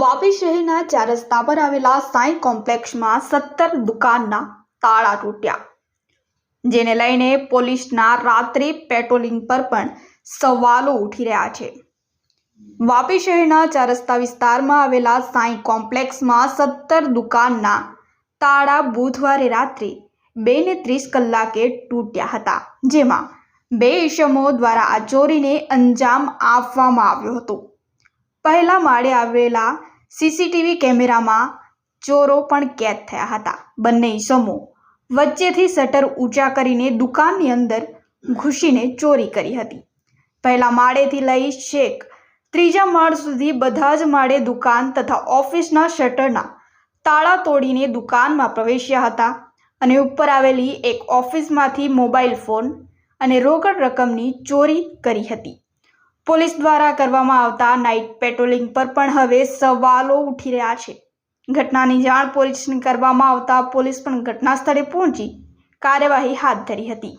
વાપી શહેરના ચાર રસ્તા પર આવેલા સાંઈ કોમ્પ્લેક્ષમાં સત્તર દુકાનના તાળા તૂટ્યા. જેને લઈને પોલીસના રાત્રિ પેટ્રોલિંગ પર પણ સવાલો ઉઠી રહ્યા છે. વાપી શહેરના ચાર રસ્તા વિસ્તારમાં આવેલા સાંઈ કોમ્પ્લેક્ષમાં સત્તર દુકાનના તાળા બુધવારે રાત્રે બે ને ત્રીસ કલાકે તૂટ્યા હતા, જેમાં બે ઈસમો દ્વારા આ ચોરીને અંજામ આપવામાં આવ્યો હતો. પહેલા માળે આવેલા સીસીટીવી કેમેરામાં ચોરો પણ કેદ થયા હતા. બંને ઈસમો વચ્ચેથી શટર ઊંચા કરીને દુકાનની અંદર ઘૂસીને ચોરી કરી હતી. પહેલા માળેથી લઈ શેક ત્રીજા માળ સુધી બધા જ માળે દુકાન તથા ઓફિસના શટરના તાળા તોડીને દુકાનમાં પ્રવેશ્યા હતા અને ઉપર આવેલી એક ઓફિસમાંથી મોબાઈલ ફોન અને રોકડ રકમની ચોરી કરી હતી. પોલીસ દ્વારા કરવામાં આવતા નાઇટ પેટ્રોલિંગ પર પણ હવે સવાલો ઉઠી રહ્યા છે. ઘટનાની જાણ પોલીસને કરવામાં આવતા પોલીસ પણ ઘટના સ્થળે પહોંચી કાર્યવાહી હાથ ધરી હતી.